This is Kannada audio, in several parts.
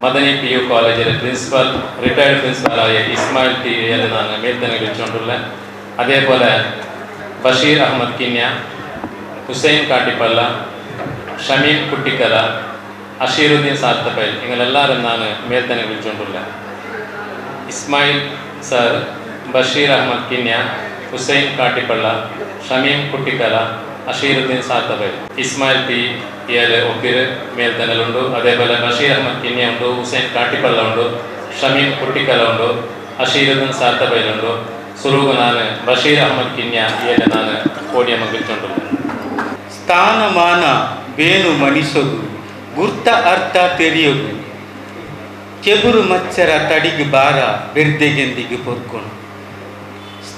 மதனி பியூ காலேஜில் பிரின்ஸிபால் ரிட்டையர்டு பிரின்ஸிபாலாகிய இஸ்மாயில் டிவியில் நான் மேற்கொண்டு நிகழ்ச்சியுண்டுள்ளேன் அதே போல் பஷீர் அகமது கின்யா ஹுசைன் காட்டிப்பல்லா ஷமீம் குட்டிக்கலா அஷீருதீன் சார்த்தபைல் எங்கள் எல்லாரும் நான் மேற்கொண்டு நிகழ்ச்சியுண்டுள்ளேன் இஸ்மாயில் சார் பஷீர் அகமது கின்யா ஹுசைன் காட்டிப்பல்லா ஷமீம் குட்டிக்கலா അഷീറുദ്ദീൻ സാത്തബൽ ഇസ്മായിൽ പി ഇയാൾ ഒപ്പിര് മേൽത്തന്നലുണ്ട് അതേപോലെ ബഷീർ അഹമ്മദ് കിന്യ ഉണ്ട് ഹുസൈൻ ಕಾಟಿಪಳ್ಳ ಉಂಟು ಶಮೀಮ್ ಕುಟ್ಟಿಕಲ ಉಂಟು ಅಶೀರುದ್ದೀನ್ ಸಾರ್ತಬೈಲ್ ಉಂಟು ಸುರುಗು ನಾನು ಬಶೀರ್ ಅಹಮದ್ ಕಿನ್ಯಾ ಇಯಲ್ಲ ನಾನು ಪೋಡಿಯಂ ಗೆಲ್ಚುಂಟು ಸ್ಥಾನಮಾನ ಬೇನು ಮಣಿಸೋದು ಗುರ್ತ ಅರ್ಥ ತೆರೆಯೋದು ಕೆಬುರು ಮಚ್ಚರ ತಡಿಗೆ ಬಾರ ಬೆರ್ದೆಗೆಂದಿಗೆ ಪೊರ್ಕೊಂಡು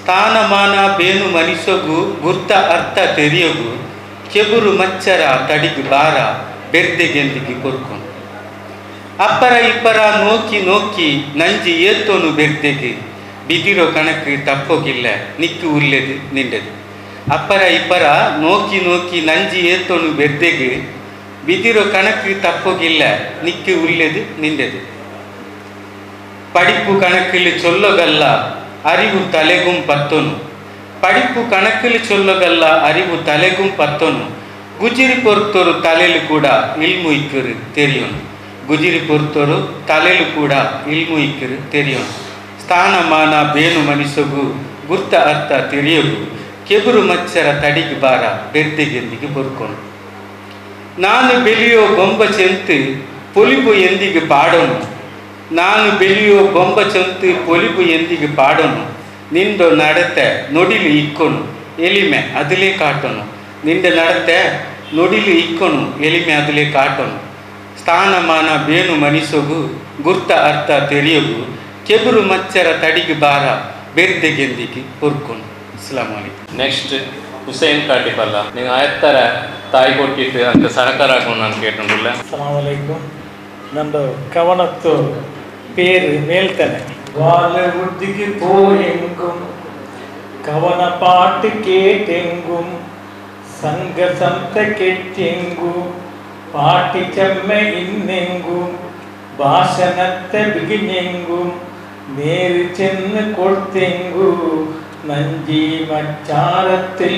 ಸ್ಥಾನಮಾನ ಬೇನು ಮನಿಸೋಗು ಗುರ್ತ ಅರ್ಥ ತೆರೆಯೋಗು ಕೆಬುರು ಮಚ್ಚರ ತಡಿಗೆ ಬಾರ ಬೆರ್ದೆಗೆಂದಿಗೆ ಪೊರ್ಕೊಂಡು ಅಪ್ಪರ ಇಪ್ಪರ ನೋಕಿ ನೋಕಿ ನಂಜಿ ಏತ್ತೋನು ಬೆರ್ದೆಗೆ ಬಿದಿರೋ ಕಣಕ್ಕೆ ತಪ್ಪೋಗಿಲ್ಲ ನಿಕ್ಕಿ ಉರ್ಲೆದು ನಿಂಡದು ಅಪ್ಪರ ಇಪ್ಪರ ನೋಕಿ ನೋಕಿ ನಂಜಿ ಏತ್ತೋನು ಬೆರ್ದೆಗೆ ಬಿದಿರೋ ಕಣಕ್ಕೆ ತಪ್ಪೋಗಿಲ್ಲ ನಿಕ್ಕಿ ಉರ್ಲೆದು ನಿಂಡದು படிப்பு கணக்கில் சொல்லகல்ல அறிவு தலைகும் ಪತ್ತೊನು படிப்பு கணக்கில் சொல்லகல்ல அறிவு தலைகும் பத்தொன்னு குஜிரி பொறுத்தொரு தலையில் கூட இல்முய்க்கிறு தெரியும். குஜிரி பொறுத்தொரு தலையில் கூட இல்முய்க்கிறு தெரியும். ಸ್ಥಾನಮಾನ ಬೇನು குர்த்த அர்த்த ಅರ್ಥ கெபுரு மச்சர தடிக்கு பாரா ಬಾರ ಬೆರ್ದಿಗೆಂದಿಗೆ பொறுக்கணும் ನಾನು வெளியோ ಗೊಂಬ ಚೆಂತು ಪೊಲಿಬು எந்திக்கு ಪಾಡೋನು ನಾನು ಬೆಳೆಯುವ ಬೊಂಬ ಚಂತು ಪೊಲಿಪು ಎಂದಿಗೆ ಪಾಡೋನು ನಿಂದು ನಡತೆ ನೊಡಿಲು ಇಕ್ಕೊನು ಎಲಿಮೆ ಅದಲೇ ಕಾಟನು. ನಿಂದ ನಡತೆ ನೊಡಿಲು ಇಕ್ಕೊನು ಎಲಿಮೆ ಅದಲೇ ಕಾಟನು. ಸ್ಥಾನಮಾನ ಬೇನು ಮನಿಸೋಗು ಗುರ್ತ ಅರ್ಥ ತೆರೆಯೋಗು ಕೆಬರು ಮಚ್ಚರ ತಡಿಗೆ ಬಾರ ಬೆರ್ದೆಗೆಂದಿಗೆ ಹುರ್ಕೊನು. ಇಸ್ಲಾಂ ನೆಕ್ಸ್ಟ್ ಹುಸೇನ್ ಕಾಟಿಪಲ್ಲ. ನೀವು ಆಯ್ತಾರ ತಾಯಿ ಕೊಟ್ಟಿಟ್ಟು ಅಂತ ಸಹಕಾರ ಹಾಕೊಂಡು ನಾನು ಕೇട്ടുಂಡುಲ್ಲ നമ്മുടെ கவனத்தோடு പേര് മേൽത്തന്നെ. വാലവൃത്തിക്ക് പോയെങ്കും കവണ പാട്ട് കേട്ടെങ്കും സംഘസംത കെറ്റെങ്കും പാട്ടിച്ചമ്മ ഇന്നെങ്കും ഭാഷണത്തെ വികിഞ്ഞെങ്കും നേരി ചെന്ന് കൊടുത്തെങ്കു നഞ്ചി മച്ചാരത്തിൽ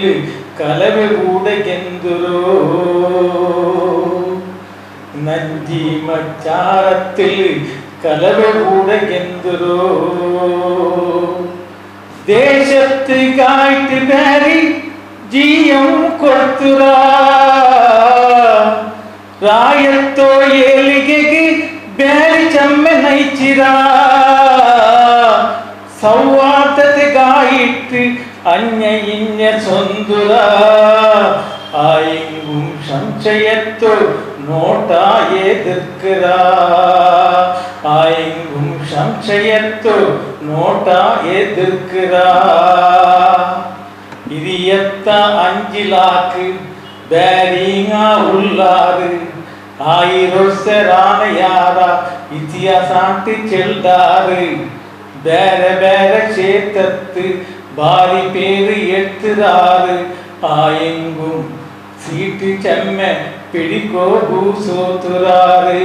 കലവ് കൂടെ എന്തുരോ നഞ്ചി മച്ചാരത്തിൽ കലവ കൂടെ ഗെന്തുരോ ദേശത്ത് കായിട്ട് പേരി ജീയം കൊടുത്തുരാ ರಾಯತ್ತೋ ಏಳಿಗೆಗೆ ಬೇರೆ ಚಮ್ಮೆ ನೈಚಿರ ಸೌವಾರ್ದತೆಗಾಯಿಟ್ಟು ಅನ್ಯ ಇನ್ಯ ಸೊಂದುರ ಆಯಿಂಗುಂ ಸಂಚಯತ್ತು ನೋಟ ಎದುರ್ಕರ ಆಯಿಂಗುಂ ಸಂಚಯತ್ತು ನೋಟ ಎದುರ್ಕರ இது எத்த அஞ்சிலாக்கு பேரிங்க உள்ளாரு ஆயிரொசரான யாரா இத்தியாசாண்டு செல்தாரு ಬೇರ ಬೇರೆ ಕ್ಷೇತ್ರತ್ತು ಬಾರಿ ಪೇರು ಎತ್ತುದಾರು ಆಯೆಂಗುಂ ಸೀಟು ಚೆಮ್ಮೆ பிடிக்கோ பூசோத்துராறு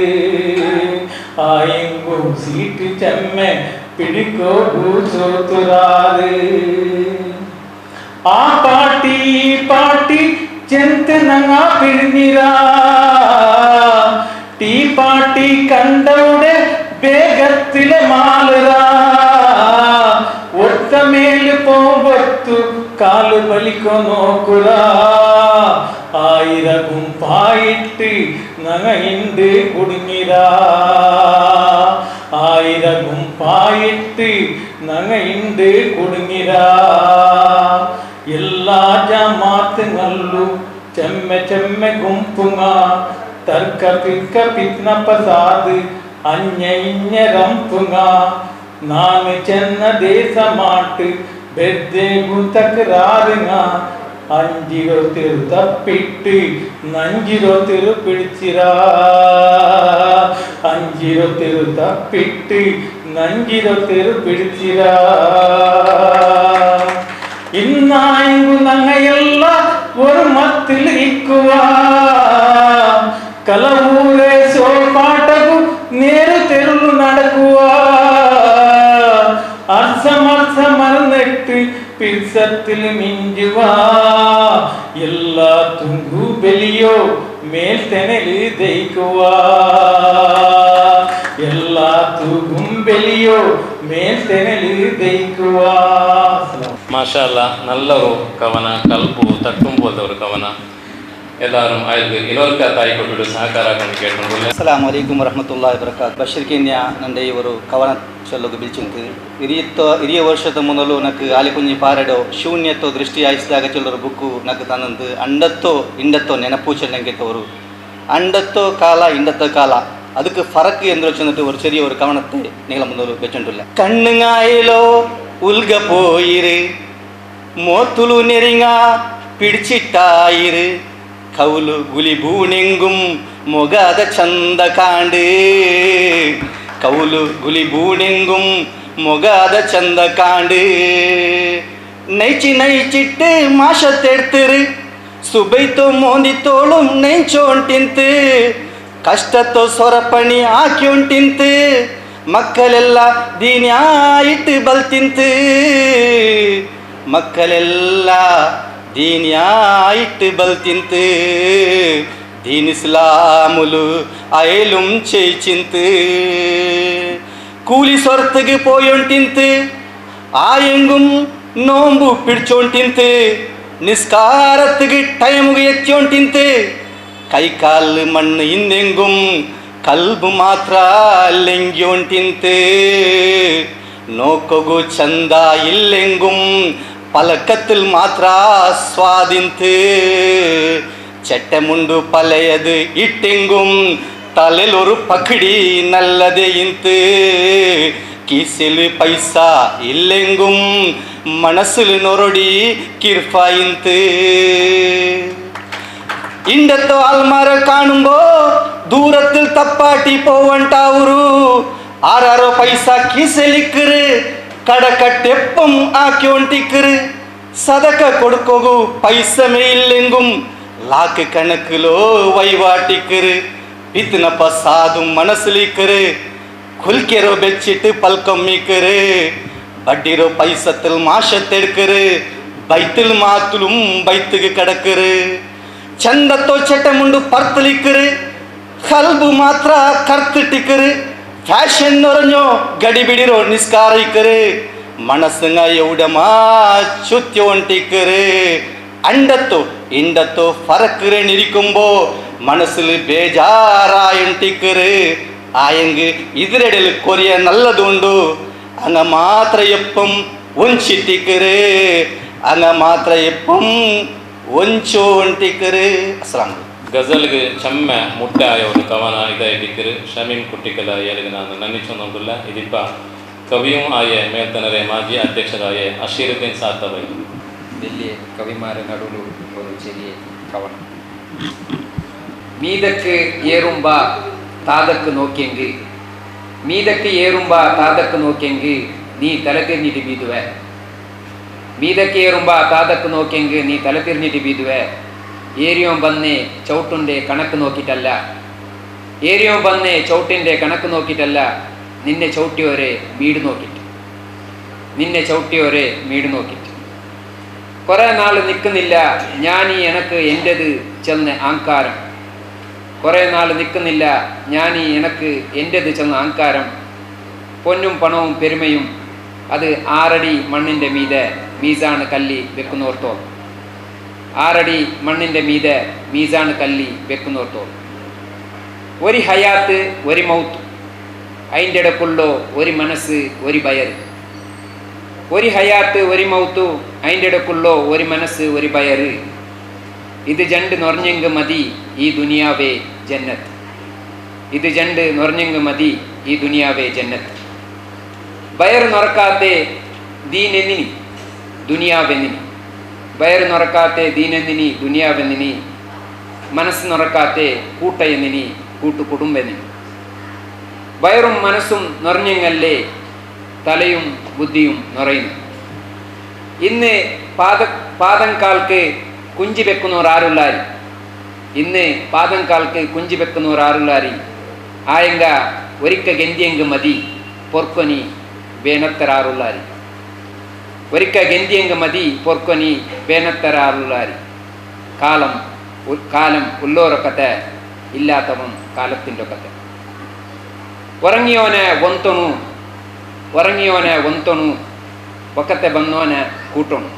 ஆயங்கோ சீட்டு செம்ம பிடிக்கோ பூசோத்துராறு ஆ பாட்டி பாட்டி చెంతనంగా పిడినిరా టీ పాటి కండవుడే ಬೇಗತ್ತಿಲೆ ಮಾಲರ ಒಟ್ಟ ಮೇಲೆ ಪೋಬತ್ತು ಕಾಲು ಬಳಿಕ ನೋಕುರಾ നോക്കുരാ ആയിരകും പായിട്ട് നങ്ങ ഇണ്ട് കുടുങ്ങിരാ ആയിരകും പായിട്ട് നങ്ങ ഇണ്ട് കുടുങ്ങിരാ എല്ലാ ജമാത്തുകളിലും ചെമ്മ ചെമ്മ ഗുംപുങ്ങ തർക്ക പിക്ക പിത്ന പസാദ് അഞ്ഞ ഇഞ്ഞ റംപുങ്ങ നാന് ചെന്ന ദേശമാട്ട് அஞ்சிரோ திரு தப்பிட்டு நஞ்சிரோ திரு பிடிச்சிரா. அஞ்சிரோ திரு தப்பிட்டு நஞ்சிரோ திரு பிடிச்சிரா. இன்னாய்ந்து நங்கையெல்லாம் ஒரு மத்தில் இக்குவா கலவு ಪಿಲ್ಸತ್ತಿಲ್ ಮಿಂಜುವಾ ಎಲ್ಲ ತುಂಗು ಬೆಲಿಯೋ ಮೇಲ್ತೆನೆಲಿ ದೈಕುವಾ ಎಲ್ಲ ತೂಗುಂ ಬೆಲಿಯೋ ಮೇಲ್ತೆನೆಲಿ ದೈಕುವಾ ಮಾಷಾ ಅಲ್ಲ ನಲ್ಲವರು ಕವನ ಕಲ್ಪು ತಟ್ಟುಂಬೋದವರು ಕವನ ಎಲ್ಲರೂ ಆಯ್ತು ಇರೋರ್ಕ ತಾಯಿ ಕೊಟ್ಟು ಸಹಕಾರ ಕೇಳ್ಕೊಂಡು ಅಸ್ಲಾಂ ವಲೈಕುಮ್ ವರಹಮತುಲ್ಲಾ ವಬರ್ಕಾತ್ ಬಶರ್ಕಿನ್ಯ ನಂದೆ ಇವರು ಕವನ ಚೊಲ್ಲೋದು ಬಿಲ್ಚುಂತು ಹಿರಿಯತ್ತ ಹಿರಿಯ ವರ್ಷದ ಮೊದಲು ನಕ್ಕು ಆಲಿಕುಂಜಿ ಪಾರಡೋ ಶೂನ್ಯತ್ತೋ ದೃಷ್ಟಿ ಆಯಿಸಿದಾಗ ಚೊಲ್ಲರ ಬುಕ್ಕು ನಕ್ಕು ತನ್ನಂದು ಅಂಡತ್ತೋ ಇಂಡತ್ತೋ ನೆನಪೂಚಲ್ ನಂಗೆ ತೋರು ಅಂಡತ್ತೋ ಕಾಲ ಇಂಡತ್ತೋ கால அதுக்கு ஃபரக்கு என்று வச்சுட்டு ஒரு சிறிய ஒரு கவனத்தை நீங்கள முதல் வச்சுட்டுள்ள கண்ணுங்காயிலோ உல்க போயிரு மோத்துலு நெறிங்கா பிடிச்சிட்டாயிரு ಕೌಲು ಗುಲಿ ಭೂಣಿಂಗು ಮೊಗದ ಚಂದ ಕಾಂಡೆ. ಕೌಲು ಗುಲಿ ಭೂಣಿಂಗು ಮೊಗದ ಚಂದ ಕಾಂಡೆ. ನೈಚಿ ನೈಚಿಟ್ಟ ಮಾಷ ತೆಡ್ತಿರಿ ಸುಬೈತು ಮೋಂದಿ ತೋಳು ನೈಚು ಉಂಟಿಂತಿ ಕಷ್ಟ ತೋ ಸ್ವರ ಪಣಿ ಹಾಕಿ ಉಂಟಿಂತಿ ಮಕ್ಕಳೆಲ್ಲ ದೀನ್ಯಾಯಿಟ್ಟು ಬಲ್ತಿಂತಿ ಮಕ್ಕಳೆಲ್ಲ ദീനിയായിട്ട് ബൽത്തിന്ത് ദീൻ ഇസ്ലാമുലു അയലും ചെയ്ച്ചിന്ത് കൂലി സ്വർത്തക്ക് പോയോണ്ടിന്ത് ആയെങ്കും നോമ്പു പിടിച്ചോണ്ടിന്ത് നിസ്കാരത്തുക്ക് ടൈമുക എത്തിയോണ്ടിന്ത് കൈക്കാൽ മണ്ണ് ഇന്നെങ്കും കൽബ് മാത്ര അല്ലെങ്കിയോണ്ടിന്ത് നോക്കൊകു ചന്ത ഇല്ലെങ്കും పలకతుల్ మాత్రా ఆస్వాదింతు చెట్టముండు పలయదు ఇట్టెంగుం తలెల్ ఒరు పకిడి నల్లదే ఇంతు கீசிலு பைசா இல்லெங்கும். மனசுலு நொரடி கிர்பாயிந்து இண்டத்து ஆல்மார காணும்போ தூரத்தில் தப்பாட்டி போவன்டாவுரு ஆறாரோ பைசா கீசலிக்குரு ಕೀಸಲಿಕ್ಕರು ಕಡಕಟ್ಟೆಪ್ಪಂ ಆಕಿ ಒಂಟಿಕ್ಕರು ಸದಕ ಕೊಡ್ಕೋಗು ಪೈಸಮೇ ಇಲ್ಲೆಂಗುಂ ಲಾಕ್ ಕಣಕ್ಕಿಲೋ ವೈವಾಟಿಕ್ಕರು பித்துனப்ப சாதும் மனசுலிக்கரு குல்கெரோ பெச்சிட்டு பல்கம்மிக்கரு பட்டிரோ பைசத்தில் மாஷத்தெடுக்கரு பைத்தில் மாத்துலும் பைத்துக்கு கிடக்குரு ಚಂದತ್ತೋ ಚಟ ಮುಂಡು ಪರ್ತಲಿಕ್ಕರು ಕಲ್ಬು ಮಾತ್ರ ഫാഷൻ നിറഞ്ഞോ ഗടിപിടിരോ നിസ്കാരിക്കറ് മനസ്സങ്ങ എവിടമാ ചുത്തി ഒണ്ടിക്കറ് അണ്ടത്തോ ഇണ്ടത്തോ ഫറക്കിറനിരിക്കുമ്പോ മനസ്സിൽ ബേജാറായൊണ്ടിക്കറ് ആയെങ്ക് ഇതിനിടയിൽ കൊറിയ നല്ലതുണ്ടു അങ്ങ മാത്ര എപ്പം ഒഞ്ചിത്തിക്കറ് അങ്ങ മാത്ര എപ്പം ഒഞ്ചോ ഒണ്ടിക്കറ് അസ്ലാം கசலுக்கு ಗಜಲ್ಗೆ ಚಮ್ಮೆ ಮುಟ್ಟಾಯ ಒಂದು ಕವನ ಇದಾಗಿದ್ದಿರು ಶಮೀಮ್ ಕುಟ್ಟಿಕಲ ಏಳಿಗೆ ನಾನು ನನ್ನಿಚೊಂದೊಂದುಲ್ಲ ಇದಿಪ್ಪ ಕವಿಯೂ ಆಯೆ ಮೇಲ್ತನರೆ ಮಾಜಿ ಅಧ್ಯಕ್ಷರಾಯೆ ಅಶೀರುದ್ದೀನ್ ಸಾತಬೈ ಇಲ್ಲಿ கவிமார நடுவில் ஒரு சிறிய கவனம். மீதக்கு ஏறும்பா தாதக்கு நோக்கியங்கு மீதக்கு ஏறும்பா தாதக்கு நோக்கெங்கு நீ தலத்திருந்திட்டு பீதுவ மீதக்கு ஏறும்பா தாதக்கு நோக்கியங்கு நீ தலத்திருந்திட்டு பீதுவ ഏരിയോ വന്നേ ചവിട്ടിന്റെ കണക്ക് നോക്കിയിട്ടല്ല. ഏരിയോ വന്നേ ചവിട്ടിന്റെ കണക്ക് നോക്കിയിട്ടല്ല. നിന്നെ ചവിട്ടിയോരെ വീട് നോക്കിയിട്ട്. നിന്നെ ചവിട്ടിയോരെ വീട് നോക്കിയിട്ട്. കുറേ നാൾ നിൽക്കുന്നില്ല ഞാൻ ഈ എനക്ക് എന്റെത് ചെന്ന് ആങ്കാരം കുറേ നാൾ നിൽക്കുന്നില്ല ഞാൻ ഈ എനക്ക് എന്റെത് ചെന്ന് ആങ്കാരം പൊന്നും പണവും പെരുമയും അത് ആറടി മണ്ണിന്റെ മീതെ മീസാണ് കല്ലി വെക്കുന്നോർത്തോളം ആറടി മണ്ണിന്റെ മീതെ മീസാണ് കല്ലി വെക്കുന്നോർത്തോളം ഒരു ഹയാത്ത് ഒരു മൗത്ത്. അതിന്റെ ഇടക്കുള്ളോ ഒരു മനസ്സ് ഒരു ബയർ ഒരു ഹയാത്ത് ഒരു മൗത്തു അതിന്റെ ഇടക്കുള്ളോ ഒരു മനസ്സ് ഒരു ബയർ ഇത് ജണ്ട് നൊറഞ്ഞെങ്ക് മതി ഈ ദുനിയാവേ ജന്നത്ത്. ഇത് ജണ്ട് നൊറഞ്ഞെങ്ക് മതി ഈ ദുനിയാവേ ജന്നത്ത്. ബയർ നൊറക്കാത്തെ ദീനെന്നിനി ദുനിയാവെന്നിനി. ബയർ നുറക്കാത്ത ദീനെന്നിനി ദുനിയാവെന്നിനി മനസ്സ് നുറക്കാത്ത കൂട്ടയെന്നിനി കൂട്ടു കുടുംബെന്നിനി വയറും മനസ്സും നിറഞ്ഞെങ്ങല്ലേ തലയും ബുദ്ധിയും നിറയുന്നു. ഇന്ന് പാദ പാദം കാൽക്ക് കുഞ്ചി വെക്കുന്നവർ ആരുള്ളാരി? ഇന്ന് പാദം കാൽക്ക് കുഞ്ചി വെക്കുന്നവർ ആരുള്ളാരി? ആയെങ്ക ഒരിക്ക ഗന്തിയെങ്ക് മതി പൊർക്കൊനി വേനത്തരാറുള്ളാരി. ഒരിക്ക ഗന്തിയങ്ക മതി പൊർക്കൊനി വേനത്തരാറുള്ളാരി കാലം കാലം ഉള്ളോരൊക്കത്തെ ഇല്ലാത്തവൻ കാലത്തിന്റെ ഒക്കത്തെ ഉറങ്ങിയോനെ ഒന്തണു ഉറങ്ങിയോനെ ഒന്തണു ഒക്കത്തെ ബന്നോനെ കൂട്ടണു.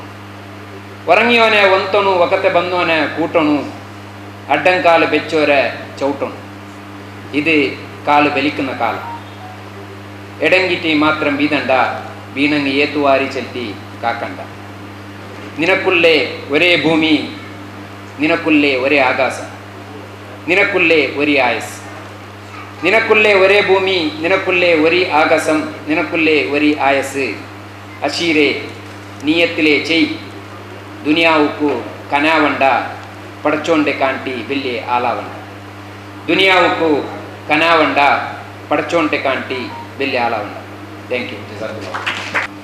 ഉറങ്ങിയോനെ ഒന്തണു ഒക്കത്തെ ബന്നോനെ കൂട്ടണു അഡ്ഡംകാൽ വെച്ചോരെ ചവിട്ടണു. ഇത് കാൽ വലിക്കുന്ന കാലം. എടങ്കിറ്റി മാത്രം വീതണ്ട വീണങ്ങ് ഏത്തുവാരി ചെത്തി കാക്കണ്ട. നിനക്കുള്ളേ ഒരേ ഭൂമി നിനക്കുള്ളേ ഒരേ ആകാശം നിനക്കുള്ളേ ഒരേ ആയസ് നിനക്കുള്ളേ ഒരേ ഭൂമി നിനക്കുള്ളേ ഒരേ ആകാശം നിനക്കുള്ളേ ഒരേ ആയസ്. അഷീരെ നീയത്തിലെ ചെയ്. ദുനിയാവുക്കു കനാവണ്ട പടച്ചോണ്ടെ കാണ്ടി വലിയ ആളാവണ്ട. ദുനിയാവുക്കു കനാവണ്ട പടച്ചോണ്ടെ കാണ്ടി വലിയ ആളാവണ്ട. தேங்க்யூ ஜிசாக்குல்லா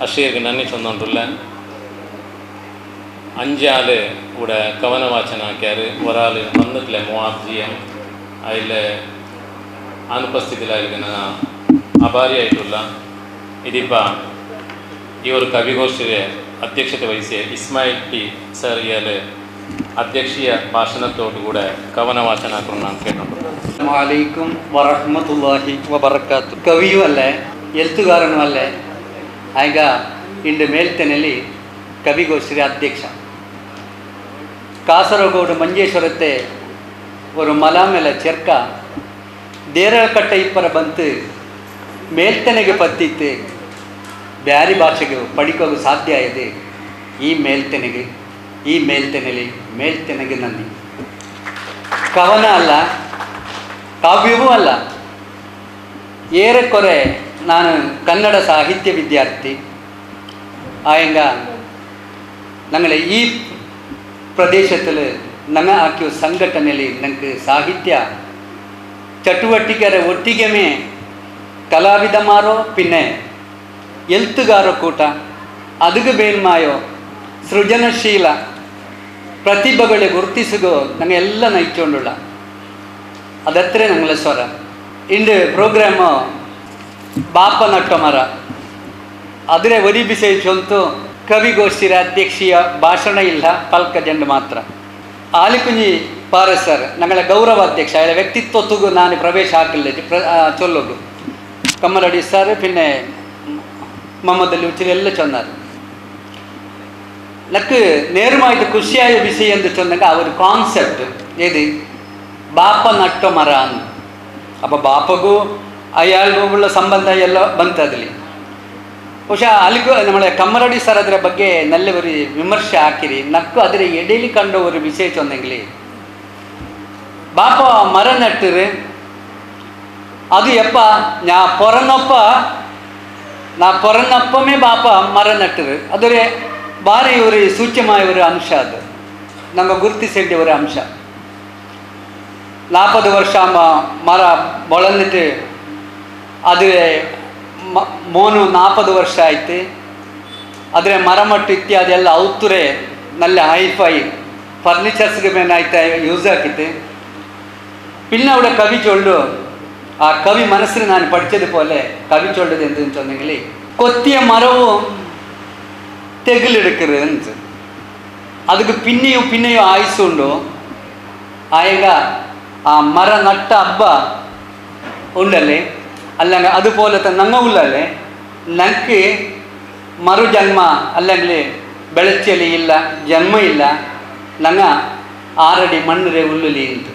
அஷ்ஷீருக்கு நன்றி சொன்னோன்றுள்ள அஞ்சு ஆள் கூட கவனவாச்சனை ஆக்கியார் ஒரு ஆள் மந்தத்தில் மூவாப்ஜியம் அதில் அனுபஸ்திதில் இருக்குன்னா ಅಭಾರಿ ಆಯಿತುಲ್ಲ ಇದೀಪ ಇವರು ಕವಿಗೋಷ್ಠಿಗೆ ಅಧ್ಯಕ್ಷತೆ ವಹಿಸಿ ಇಸ್ಮಾಯಿಲ್ ಟಿ ಸರ್ ಇಯಲ್ ಅಧ್ಯಕ್ಷೀಯ ಭಾಷಣತೋಟು ಕೂಡ ಕವನ ವಾಚನ ಹಾಕೊಂಡು ನಾನು ಕೇಳ್ಕೊಂಡು ವರಹಮತುಲ್ಲಾಹಿ ವಬರ್ಕಾತು ಕವಿಯೂ ಅಲ್ಲೇ എഴുത്തുകാരനും അല്ലേ ಆಗ ಇಂದು ಮೇಲ್ತೆನೆಯಲ್ಲಿ ಕವಿಗೋಷ್ಠಿ ಅಧ್ಯಕ್ಷ. ಕಾಸರಗೋಡು ಮಂಜೇಶ್ವರತೆ ಒಂದು ಮಲಾಮೆಲ ಚರ್ಕ. ದೇರಳಕಟ್ಟ ಇಪ್ಪರ ಬಂತು ಮೇಲ್ತನೆಗೆ ಪತ್ತಿತ್ತು. ಬ್ಯಾರಿ ಭಾಷೆಗೆ ಪಡಿಕೋದು ಸಾಧ್ಯ ಇದೆ. ಈ ಮೇಲ್ತೆನೆಗೆ, ಈ ಮೇಲ್ತೆನೆಲಿ ಮೇಲ್ತೆನೆಗೆ ನನ್ನಿ ಕವನ ಅಲ್ಲ, ಕಾವ್ಯವೂ ಅಲ್ಲ. ಏರೆ ಕೊರೆ ನಾನು ಕನ್ನಡ ಸಾಹಿತ್ಯ ವಿದ್ಯಾರ್ಥಿ. ಆಯಂಗ நாங்கள் ஈ பிரதேசத்தில் நாங்கள் ஆக்கிய சங்கட்டனில் எனக்கு ಸಾಹಿತ್ಯ ಚಟುವಟಿಕೆರ ಒಟ್ಟಿಗೆಮೆ ಕಲಾವಿದ ಮಾರೋ ಪಿನ್ನೆ, ಎಲ್ತುಗಾರೋ ಕೂಟ ಅದಕ್ಕೆ ಬೇನ್ಮಾಯೋ ಸೃಜನಶೀಲ, ಪ್ರತಿಭೆಗಳೇ ಗುರುತಿಸುಗೋ ನಂಗೆ ಎಲ್ಲ ನೈಚೊಂಡುಳ್ಳ ಅದತ್ರ ನಂಗಳ ಸ್ವರ. ಇಂದು ಪ್ರೋಗ್ರಾಮು ಬಾಪ ನಟ್ಟ ಮರ ಅದನ್ನೇ ಒರಿ ಬಿಸೈಸಂತೂ ಕವಿಗೋಷ್ಠಿರ ಅಧ್ಯಕ್ಷೀಯ ಭಾಷಣ ಇಲ್ಲ, ಪಲ್ಕ ಜಂಡು ಮಾತ್ರ. ಆಲಿಕುಂಜಿ ಪಾರಸ್ ಸರ್ ನಂಗಳ ಗೌರವ ಅಧ್ಯಕ್ಷ ಅದರ ವ್ಯಕ್ತಿತ್ವತ್ತುಗು ನಾನು ಪ್ರವೇಶ ಹಾಕಿಲ್ಲ ಪ್ರ ಚೊಲ್ಲೋದು ಕಮ್ಮರಡಿ ಸರ್, ಪಿನ್ನೆ ಮಮ್ಮದಲ್ಲಿ ಉಚ್ಚಿರಿ ಎಲ್ಲ ಚೊನ್ನಾರು ನಕ್ಕು ನೇರಮಾಯ್ತು ಖುಷಿಯಾಯ ಬಿಸಿ ಎಂದು ಚೊಂದಾಗ ಅವರು ಕಾನ್ಸೆಪ್ಟ್ ಏದಿ? ಬಾಪ ನಟ್ಟ ಮರ ಅಪ್ಪ ಬಾಪಗೂ ಅಯಾಳುಗಳ ಸಂಬಂಧ ಎಲ್ಲ ಬಂತದಲ್ಲಿ ಬಹುಶಃ ಅಲ್ಲಿಗೂ ನಮ್ಮಳೆ ಕಮ್ಮರಡಿ ಸರ್ ಅದರ ಬಗ್ಗೆ ನಲ್ಲವರಿ ವಿಮರ್ಶೆ ಹಾಕಿರಿ. ನಕ್ಕು ಅದರ ಎಡೆಲಿ ಕಂಡು ಒಂದು ವಿಶೇಷ ಒಂದೆಂಗ್ಲಿ. ಬಾಪ ಮರ ನಟ್ಟಿರು. ಅದು ಎಪ್ಪ ನಾ ಪೊರನಪ್ಪ, ನಾ ಪೊರನೊಪ್ಪಮೇ ಬಾಪ ಮರ ನಟ್ಟಿರು. ಅದರೇ ಬಾರಿ ஒரு ಸೂಚ್ಯಮಾಯ ஒரு ಅಂಶ ಅದು. ನಮ್ಮ ಗುರುತಿಸಿದ ஒரு ಅಂಶ. ನಾಲ್ಪದು ವರ್ಷ ಮರ ಬಳಲಿಟ್ಟು ಆದರೆ ಮೋನು ನಾಪದು ವರ್ಷ ಆಯ್ತು. ಆದರೆ ಮರಮಟ್ಟು ಇತ್ಯಾದಿ ಎಲ್ಲ ಔತ್ತುರೆ ನಲ್ಲಿ ಹೈಫೈ ಫರ್ನಿಚರ್ಸ್ಗೆ ಮೇನಾಯ್ತಾ ಯೂಸ್ ಆಗಿತ್ತು ಪಿನ್ನ ಅವಳ ಕವಿ ಚೊಳ್ಳು. ಆ ಕವಿ ಮನಸ್ಸಿನ ನಾನು ಪಡಿಸಿದ ಪೋಲೆ ಕವಿ ಚೊಳ್ಳದೆ ಎಂದು ಕೊತ್ತಿಯ ಮರವು ತೆಗಲಿಡಕ್ರೆ ಅಂತ. ಅದಕ್ಕೆ ಪಿನ್ನೆಯು ಪಿನ್ನೆಯು ಆಯಿಸ್ಕೊಂಡು ಆಯಾಗ ಆ ಮರ ನಟ್ಟ ಹಬ್ಬ ಉಂಡಲ್ಲಿ ಅಲ್ಲಂಗ അതുപോലത്തെ നങ്ങ ഉള്ളല്ലേ നക്ക് മറുജന്മ അല്ലെങ്കിൽ ಬೆಳಚಲಿ ಇಲ್ಲ ಜನ್ಮ ಇಲ್ಲ ನಂಗ ಆರಡಿ ಮಣ್ಣರೆ ಉಳ್ಳುಲಿ ಅಂತ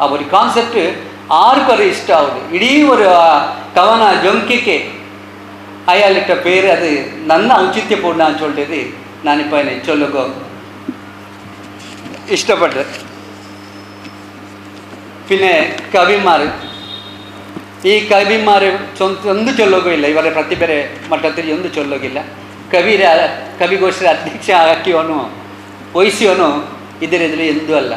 ಆ ಒಂದು ಕಾನ್ಸೆಪ್ಟ್ ಆರ್ಕರು ಇಷ್ಟ ಆಗುದು ಇಡೀ ಒಂದು ಆ ಕವನ ಜೊಂಕಿಕೆ ಅಯಾಲಿಟ್ಟ പേര് അത് നന്ന ഔചിത്യപൂർണ്ണ ചൊല്ലത് ഞാനിപ്പോൾ അതിനെ ചൊല്ലുക ഇഷ്ടപ്പെട്ടത് പിന്നെ കവിമാർ ഈ കവിമാർ ഒന്ന് ചൊല്ലുകയില്ല ഇവരെ പ്രതിഭരെ മട്ടത്തിൽ ಒಂದು ചൊല്ലുകില്ല ಕವಿರ ಕವಿಗೋಷ್ಠಿ ಅಧ್ಯಕ್ಷ ಹಾಕಿಯವನು ವಹಿಸಿಯವನು ಇದರಲ್ಲಿ ಎಂದೂ ಅಲ್ಲ.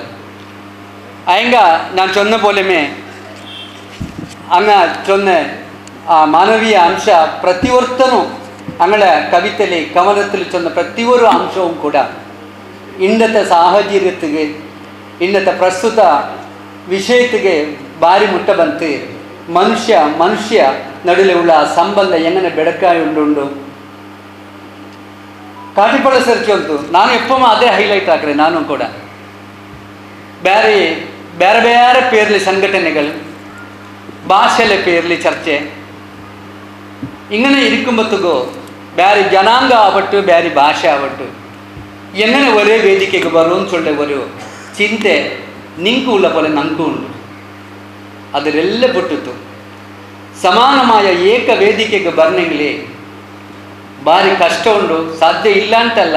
ಅಯಂಗ ನಾನು ಚೊನ್ನ ಪೋಲೆಮೆ ಅಂಗ ಚೊನ್ನೆ, ಆ ಮಾನವೀಯ ಅಂಶ ಪ್ರತಿಯೊರ್ತನೂ ಅಂಗಳ ಕವಿತೆಲಿ ಕವನದಲ್ಲಿ ಚೊನ್ನ ಪ್ರತಿಯೊರು ಅಂಶವೂ ಕೂಡ. ഇന്നത്തെ സാഹചര്യത്തിക്ക് ഇന്നത്തെ പ്രസ്തുത വിഷയത്തിക്ക് ഭാരി മുട്ട ബന്ധ ಮನುಷ್ಯ ಮನುಷ್ಯ ನಡುವೆ ಉಳ್ಳ ಸಂಬಂಧ ಎನ್ನನ ಬೆಡಕಾಯಿ ಉಂಡು ಉಂಡು. ಕಾಟಿಪಡ ಸರ್ಕಂತು ನಾನು ಎಪ್ಪಮ್ಮ ಅದೇ ಹೈಲೈಟ್ ಹಾಕ್ರೆ, ನಾನು ಕೂಡ. ಬೇರೆ ಬೇರೆ ಬೇರೆ ಪೇರ್ಲಿ ಸಂಘಟನೆಗಳು ಭಾಷೆಯಲ್ಲೇ ಪೇರ್ಲಿ ಚರ್ಚೆ. ಇಂಗನೇ ಇರಿಕುಂಬತ್ತುಗೋ ಬ್ಯಾರಿ ಜನಾಂಗ ಆಬಟ್ಟು ಬ್ಯಾರಿ ಭಾಷೆ ಆಬಟ್ಟು ಎನ್ನನೇ ಒರೇ ವೇದಿಕೆಗೆ ಬರೋ ಅಂತ ಸೊಳ್ಳೆ ಒರೆಯೋ ಚಿಂತೆ ನಿಂಕು ಪೊಲೆ ನಂಕು ಉಂಡು അതിലെല്ല പൊട്ടിത്തു ಸಮಾನಮಾಯ ಏಕ ವೇದಿಕೆಗೆ ಬರ್ನೆಂಗ್ಲಿ ಭಾರಿ ಕಷ್ಟ ಉಂಡು, ಸಾಧ್ಯ ಇಲ್ಲ ಅಂತಲ್ಲ.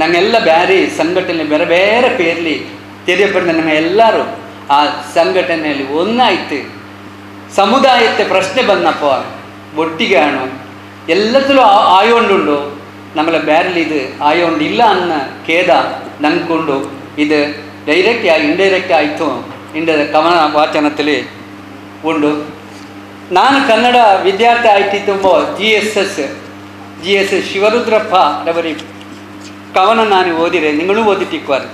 ನಂಗೆಲ್ಲ ಬ್ಯಾರಿ ಸಂಘಟನೆ ಬೇರೆ ಬೇರೆ ಪೇರ್ಲಿ ತೆರೆಯಪಡಿದ ನಮ್ಮ ಎಲ್ಲರೂ ಆ ಸಂಘಟನೆಯಲ್ಲಿ ಒಂದಾಯ್ತು. ಸಮುದಾಯಕ್ಕೆ ಪ್ರಶ್ನೆ ಬಂದಪ್ಪ ಒಟ್ಟಿಗೆ ಹಣ್ಣು ಎಲ್ಲದರಲ್ಲೂ ಆಯೋಂಡುಂಡು നമ്മളെ ബാരലിൽ ഇത് ആയോണ്ട് ഇല്ല എന്ന് കേത നമുക്കുണ്ടോ ഇത് ഡയറക്റ്റ് ആയി ഇൻഡയറക്റ്റ് இந்த ಕವನ ವಾಚನದಲ್ಲಿ ಉಂಡು ನಾನು ಕನ್ನಡ ವಿದ್ಯಾರ್ಥಿ ಆಯ್ತಿತ್ತುಂಬೋ G S S G S S Shivarudrappa ರವರಿ ಕವನ ನಾನು ಓದಿರೆ ನಿಗಳು ಓದಿಟ್ಟಿಕ್ವಾರ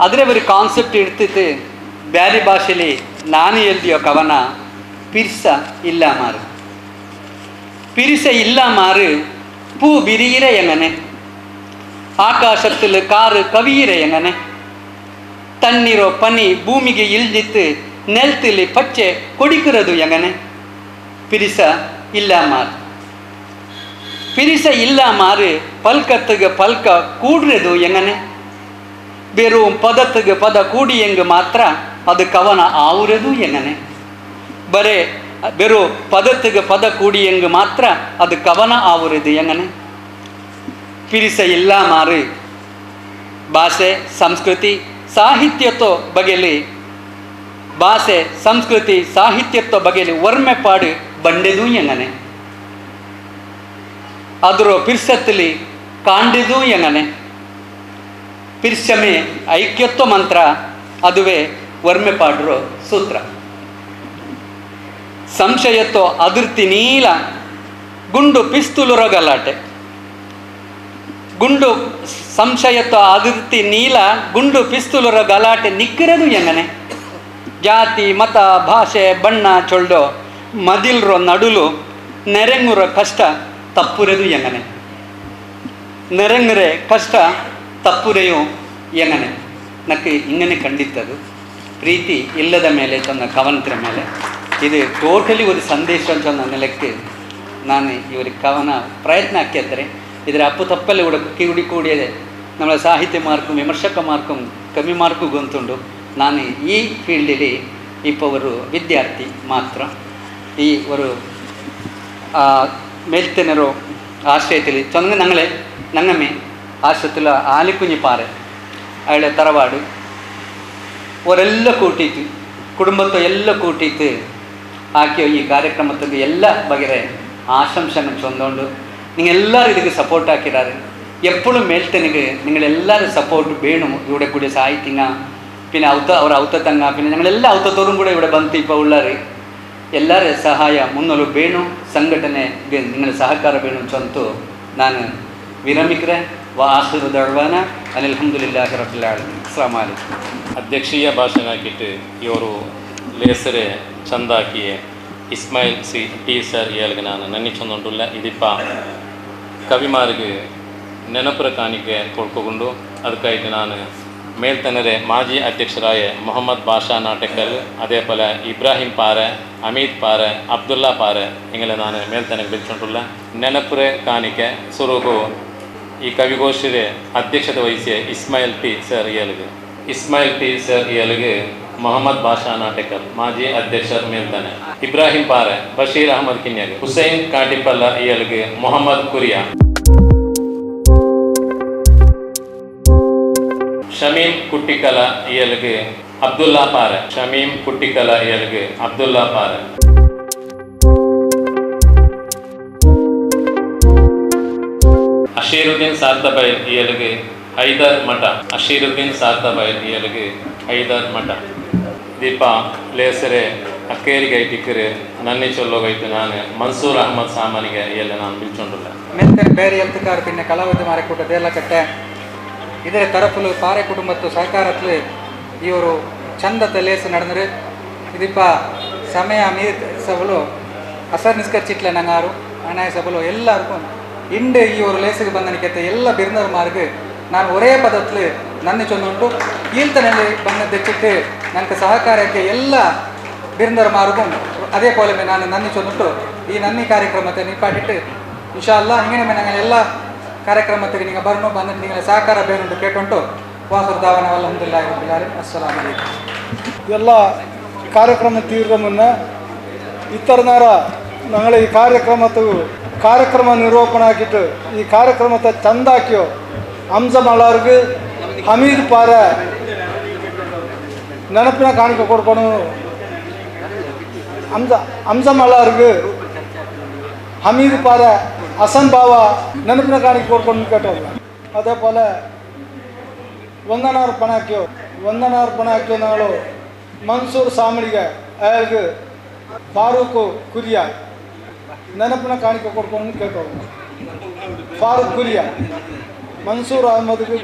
ಆದರೆ ಅವರ ಕಾನ್ಸೆಪ್ಟ್ ಇಡ್ತಿತ್ತು ಬ್ಯಾರಿ ಭಾಷೆಯಲ್ಲಿ ನಾನು ಎಲ್ಲಿಯೋ ಕವನ ಪಿರ್ಸ ಇಲ್ಲ ಮಾರು பிரிச இல்லாமாறு பூ விரியிற எங்கனே ஆகாசத்தில் காரு கவியிற எங்கனே ತಣ್ಣೀರು ಪನಿ ಭೂಮಿಗೆ ಇಲ್ದಿತ್ತು ನೆಲ್ತಲಿ ಪಚ್ಚೆ ಕೊಡಿಕಿರೋದು ಎಂಗನೆ ಪಿರಿಸ ಇಲ್ಲ ಮಾರು ಪಿರಿಸ ಇಲ್ಲ ಮಾರು ಪಲ್ಕತ್ತಿಗೆ ಪಲ್ಕ ಕೂಡ್ರದು ಎಂಗನೆ ಬೇರು ಪದತ್ತಿಗೆ ಪದ ಕೂಡಿ ಹೆಂಗೆ ಮಾತ್ರ ಅದು ಕವನ ಆವುರದು ಎಂಗನೆ ಬರೇ வெறும் பதத்துக்கு பத கூடி எங்கு மாத்திர அது கவனம் ஆகுறது எங்கன்னு பிரிச இல்லாமாறு பாஷை சம்ஸ்கிருதி ಸಾಹಿತ್ಯತ್ವ ಬಗೆಲಿ ಭಾಷೆ, ಸಂಸ್ಕೃತಿ, ಸಾಹಿತ್ಯತ್ವ ಬಗೆಲಿ ವರ್ಮೆಪಾಡು ಬಂಡೆದು ಎಂಗನೆ ಅದರ ಪಿರ್ಸತ್ತಲಿ ಕಾಂಡಿದು ಎಂಗನೆ ಪಿರ್ಸಮೆ ಐಕ್ಯತ್ವ ಮಂತ್ರ, ಅದುವೇ ವರ್ಮೆಪಾಡ್ರೋ ಸೂತ್ರ. ಸಂಶಯತ್ವ ಅದಿರ್ತಿ ನೀಲ, ಗುಂಡು ಪಿಸ್ತುಲುರ ಗಲಾಟೆ ಗುಂಡು ಸಂಶಯತ್ವ ಅದಿರ್ತಿ ನೀಲ, ಗುಂಡು ಪಿಸ್ತುಲರ ಗಲಾಟೆ ನಿಕ್ಕಿರೋದು ಎಂಗನೆ. ಜಾತಿ, ಮತ, ಭಾಷೆ, ಬಣ್ಣ, ಚೊಳ್ಳು, ಮದಿಲ್ರೋ ನಡುಲು, ನೆರೆಂಗುರ ಕಷ್ಟ ತಪ್ಪುರೆದು ಎಂಗನೆ. ನೆರೆಂಗರೆ ಕಷ್ಟ ತಪ್ಪುರೆಯು ಎಂಗನೆ. ನಕ್ಕೆ ಇಂಗನೆ ಕಂಡಿತ್ತದು ಪ್ರೀತಿ ಇಲ್ಲದ ಮೇಲೆ ತನ್ನ ಕವನತ್ರ ಮೇಲೆ. ಇದು ಟೋಟಲಿ ಒಂದು ಸಂದೇಶ ಅಂತ ನನ್ನ ಲೆಕ್ಕ ನಾನು ಇವರಿಗೆ ಕವನ ಪ್ರಯತ್ನ ಹಾಕಿದ್ರೆ ಇದರ ಅಪ್ಪು ತಪ್ಪಲ್ಲಿ ಕೂಡ ಕಿಡಿ ಕೂಡಿಯದೆ ನಮ್ಮ ಸಾಹಿತ್ಯ ಮಾರ್ಕು ವಿಮರ್ಶಕ ಮಾರ್ಕು ಕಮ್ಮಿ ಮಾರ್ಕು ಗೊಂತುಂಡು ನಾನು ಈ ಫೀಲ್ಡಲ್ಲಿ ಇಪ್ಪವರು ವಿದ್ಯಾರ್ಥಿ ಮಾತ್ರ ಈ ഒരു മേൽത്തനരോ ആശ്രയത്തിൽ ചൊന്ന ഞങ്ങളെ ഞങ്ങമ്മേ ആശ്രയത്തിൽ ആലിക്കുഞ്ഞി പാറ അയാളുടെ തറവാട് ಅವರೆಲ್ಲ ಕೂಟಿತ್ತು ಕುಟುಂಬದ ಎಲ್ಲ ಕೂಟಿತ್ತು ಹಾಕಿ ಈ ಕಾರ್ಯಕ್ರಮಕ್ಕೆ ಎಲ್ಲ ಬಗೆರೆ ಆಶಂಸನ ಚೊಂದೊಂಡು നിങ്ങളെല്ലാവരും ഇതിക്ക് സപ്പോർട്ട് ആക്കിയിടാറ് എപ്പോഴും മേൽത്തനിക്ക് നിങ്ങളെല്ലാവരും സപ്പോർട്ട് വേണം ഇവിടെ കൂടി സഹായിത്തിങ്ങ പിന്നെ ഔത്ത അവർ ഔത്തത്തങ്ങ പിന്നെ ഞങ്ങളെല്ലാ ഔത്തത്തോറും കൂടെ ഇവിടെ ಬಂತು ഇപ്പോൾ ഉള്ളാറ് ಎಲ್ಲರ ಸಹಾಯ ಮುನ್ನಲು ಬೇಣು ಸಂಘಟನೆಗೆ ನಿಗಳ ಸಹಕಾರ ಬೇಣು ಚಂತು ನಾನು ವಿರಮಿಕ್ರೆ ವ ಆಖಿರು ದಳ್ವಾನ ಅನಿಲ್ಹಮ್ದುಲಿಲ್ಲಾಹಿ ರಬ್ಬಿಲ್ ಆಲಮೀನ್ ಅಸ್ಸಲಾಮು ಅಲೈಕುಮ್ ಅಧ್ಯಕ್ಷೀಯ ಭಾಷಣ ಹಾಕಿಟ್ಟು ಇವರು ಲೇಸರೆ ಚಂದಾಕಿಯೇ ಇಸ್ಮಾಯಿಲ್ ಸಿ ಟಿ ಸರ್ ಏಳ್ಗೆ ನಾನು ನನ್ನಿ ಚಂದುಂಡುಲ್ಲ ಇದಿಪ್ಪ ಕವಿಮಾರಿಗೆ ನೆನಪುರ ಕಾಣಿಕೆ ಕೊಡ್ಕೊಂಡು ಅದಕ್ಕಾಗಿ ನಾನು ಮೇಲ್ತನರೆ ಮಾಜಿ ಅಧ್ಯಕ್ಷರಾಯ ಮೊಹಮ್ಮದ್ ಬಾಷಾ ನಾಟಕಲ್, ಅದೇ ಪಲ ಇಬ್ರಾಹಿಂ ಪಾರೆ ಅಮಿತ್ ಪಾರೆ, ಅಬ್ದುಲ್ಲಾ ಪಾರೆ ಹಿಂಗೆಲ್ಲ ನಾನು ಮೇಲ್ತನಕ್ಕೆ ಬಿಚ್ಚಿಕೊಂಡಿಲ್ಲ ನೆನಪುರೆ ಕಾಣಿಕೆ ಸುರುಗು ಈ ಕವಿಗೋಷ್ಠಿಯ ಅಧ್ಯಕ್ಷತೆ ವಹಿಸಿ ಇಸ್ಮಾಯಿಲ್ ಪಿ ಸರ್ ಏಲಿಗೆ ಇಸ್ಮಾಯಿಲ್ ಪಿ ಸರ್ ಏಲಿಗೆ ಮೊಹಮ್ಮದ್ ಬಾಷಾ ನಾಟಕರ್ ಮಾಜಿ ಅಧ್ಯಕ್ಷರ ಮೇಲ್ತಾನೆ ಇಬ್ರಾಹಿಂ ಪಾರೆ ಬಶೀರ್ ಅಹಮದ್ ಕಿನ್ಯಾಗೆ ಹುಸೈನ್ ಕಾಟಿಪಲ್ಲ ಏಳಿಗೆ ಮೊಹಮ್ಮದ್ ಕುರಿಯಾ ಶಮೀಮ್ ಕುಟ್ಟಿಕಲ ಏಳಿಗೆ ಅಬ್ದುಲ್ಲಾ ಪಾರೆ ಶಮೀಮ್ ಕುಟ್ಟಿಕಲ ಏಳಿಗೆ ಅಬ್ದುಲ್ಲಾ ಪಾರೆ ಅಶೀರುದ್ದೀನ್ ಸಾರ್ತಬೈಲ್ ಏಳಿಗೆ ಹೈದರ್ ಮಠ ಅಶೀರುದ್ದೀನ್ ಸಾರ್ತಬೈಲ್ ಏಳಿಗೆ ಹೈದರ್ ಮಠ ದೀಪ, ಲೇಸರೆ, ಅಕ್ಕೇರಿಗೆ ಐಟಿಕ್ಕರೆ ನನ್ನ ಚೊಲ್ಲೋಗೈತು ನಾನು, ಮನ್ಸೂರ್ ಅಹಮದ್ ಸಾಮಾನಿಗೆ ಎಲ್ಲ ನಾನು ಮಿಲ್ಚೊಂಡುಲ್ಲ ಮೆತ್ತೆ ಬೇರೆ ಎಲ್ತಕಾರ ಪಿನ್ನೆ ಕಲಾವಿದ ಮಾರಿಕೂಟ ದೇಲಕಟ್ಟೆ ಇದೇ ತರಪಲು ಪಾರೆ ಕುಟುಂಬದ ಸಹಕಾರದಲ್ಲಿ ಇವರು ಚಂದದ ಲೇಸು ನಡೆದ್ರೆ ದೀಪ ಸಮಯ ಮೀ ಸಬಲು ಹಸರ್ ನಿಸ್ಕರ್ಚಿಟ್ಲೆ ನಂಗಾರು ಅಣ್ಣ ಸಬಲು ಎಲ್ಲರಿಗೂ ಇಂಡೆ ಈ ಲೇಸಿಗೆ லேசுக்கு ಬಂದನಿಕೆತ್ತ ಎಲ್ಲ ಬಿರ್ನರ್ಮಾರ್ಗೆ ನಾನು ಒರೇ ಪದತ್ಲಿ ನನ್ನ ಚೊಂದುಂಟು ಈಲ್ತನಲ್ಲಿ ಬಂದ பண்ண ನನ್ನ ಸಹಕಾರಕ್ಕೆ ಎಲ್ಲ ಬಿರಂದರ ಮಾರ್ಗ ಅದೇ ಪೋಲೆಮೆ ನಾನು ನನ್ನ ಚೊನ್ನಟ್ಟು ಈ ನನ್ನಿ ಕಾರ್ಯಕ್ರಮಕ್ಕೆ ನಿಪಾಟಿಟ್ಟು ಇನ್ಶಾ ಅಲ್ಲಾ ಹಂಗೇನೆ ಮೇ ನಂಗೆ ಎಲ್ಲ ಕಾರ್ಯಕ್ರಮಕ್ಕೆ ನಿಂಗೆ ಬರ್ನೋ, ಬಂದ ನಿಂಗೆ ಸಹಕಾರ ಬೇರೆ ಅಂತ ಕೇಟೊಂಟು ವಾಸರ ದಾವನ ಅಲ್ಹಮ್ದುಲಿಲ್ಲಾಹಿ ಅಸ್ಸಲಾಮ ಎಲ್ಲ ಕಾರ್ಯಕ್ರಮ ತೀರ್ಗಮನ್ನ ಇತ್ತರನಾರ ನಂಗೆ ಈ ಕಾರ್ಯಕ್ರಮದ ಕಾರ್ಯಕ್ರಮ ನಿರೂಪಣ ಆಗಿತ್ತು ಈ ಕಾರ್ಯಕ್ರಮದ ಚಂದಾಕಿಯೋ ಅಂಜಮಲ್ಲಾರ್ಗೆ ಹಮೀದ್ ಪಾರ நினப்பினா காணிக்க கொடுக்கணும் அம்சா அம்சம் நல்லா இருக்கு ஹமீது பாறை அசன் பாவா நினப்பின காணிக்க கொடுக்கணும்னு கேட்டாங்க அதே போல் ವಂದನಾರ್ ಪಣಾಕ್ಯೋ ವಂದನಾರ್ ಪಣಾಕ್ಯೋ ನಾಳು ಮನ್ಸೂರ್ ಸಾಮಳಿಗೆ ಅಯ್ಯಲ್ಗೆ ಫಾರೂಕು ಕುರಿಯ ನೆನಪಿನ ಕಾಣಿಕೆ ಕೊಡ್ಕೊಂಡು ಕೇಳ್ಕೊಂಡು ಫಾರೂಕ್ ಕುರಿಯ ಮನ್ಸೂರ್ ಅಹಮದ್ಗೆ